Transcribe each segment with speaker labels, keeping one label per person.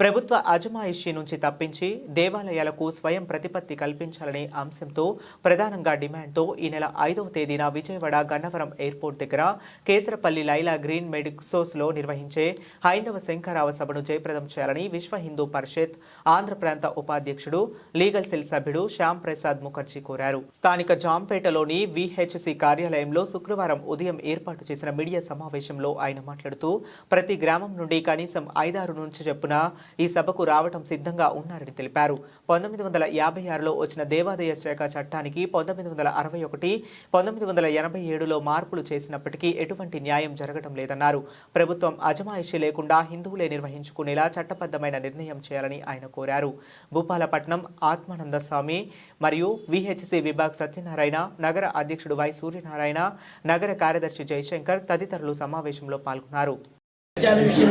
Speaker 1: ప్రభుత్వ అజమాయిషీ నుంచి తప్పించి దేవాలయాలకు స్వయం ప్రతిపత్తి కల్పించాలనే అంశంతో ప్రధానంగా డిమాండ్తో ఈ నెల ఐదవ తేదీన విజయవాడ గన్నవరం ఎయిర్పోర్ట్ దగ్గర కేసరపల్లి లైలా గ్రీన్ మెడిక్సోస్లో నిర్వహించే హైందవ శంకరావ సభను జయప్రదం చేయాలని విశ్వ హిందూ పరిషత్ ఆంధ్ర ప్రాంత ఉపాధ్యక్షుడు లీగల్ సెల్ సభ్యుడు శ్యామ్ ప్రసాద్ ముఖర్జీ కోరారు. స్థానిక జాంపేటలోని విహెచ్సి కార్యాలయంలో శుక్రవారం ఉదయం ఏర్పాటు చేసిన మీడియా సమావేశంలో ఆయన మాట్లాడుతూ ప్రతి గ్రామం నుండి కనీసం ఐదారు నుంచి చెప్పున ఈ సభకు రావటం సిద్ధంగా ఉన్నారని తెలిపారు. పంతొమ్మిది వందల యాభై ఆరులో వచ్చిన దేవాదాయ శాఖ చట్టానికి పంతొమ్మిది వందల అరవై ఒకటి పంతొమ్మిది వందల ఎనభై ఏడులో మార్పులు చేసినప్పటికీ ఎటువంటి న్యాయం జరగడం లేదన్నారు. ప్రభుత్వం అజమాయిషీ లేకుండా హిందువులే నిర్వహించుకునేలా చట్టబద్ధమైన నిర్ణయం చేయాలని ఆయన కోరారు. భూపాలపట్నం ఆత్మానంద స్వామి మరియు విహెచ్సి విభాగ్ సత్యనారాయణ నగర అధ్యక్షుడు వై సూర్యనారాయణ నగర కార్యదర్శి జయశంకర్ తదితరులు సమావేశంలో పాల్గొన్నారు.
Speaker 2: విషయాల చూసిన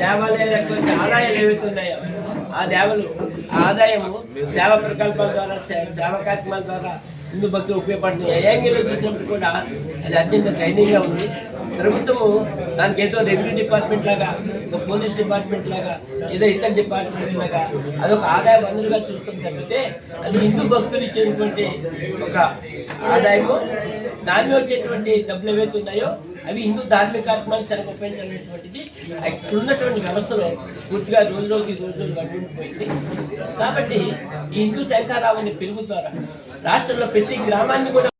Speaker 2: దేవాలయాలకు ఆదాయాలు ఏవైతే ఆ దేవలు ఆదాయము సేవా ప్రకల్పాల ద్వారా సేవ కార్యక్రమాల ద్వారా హిందూ భక్తులు ఉపయోగపడుతున్నాయి. ఏ యాంగిల్లో చూసినప్పుడు కూడా అది అత్యంత ట్రైనింగ్గా ఉంది. ప్రభుత్వము దానికి ఏదో రెవెన్యూ డిపార్ట్మెంట్ లాగా ఒక పోలీస్ డిపార్ట్మెంట్ లాగా ఏదో ఇతర డిపార్ట్మెంట్ లాగా అదొక ఆదాయ వనరుగా చూస్తుంది తప్పితే అది హిందూ భక్తులు ఇచ్చేటువంటి ఒక ఆదాయము. దానిలో వచ్చేటువంటి డబ్బులు ఏవైతే ఉన్నాయో అవి హిందూ ధార్మిక కార్యక్రమాలు సరిగ్గా ఉపయోగించాలనేటువంటిది ఇక్కడ ఉన్నటువంటి వ్యవస్థలో పూర్తిగా రోజు రోజుకి రోజు రోజు కాబట్టి ఈ హిందూ శంఖారావుని పెరుగు ద్వారా రాష్ట్రంలో ప్రతి గ్రామాన్ని కూడా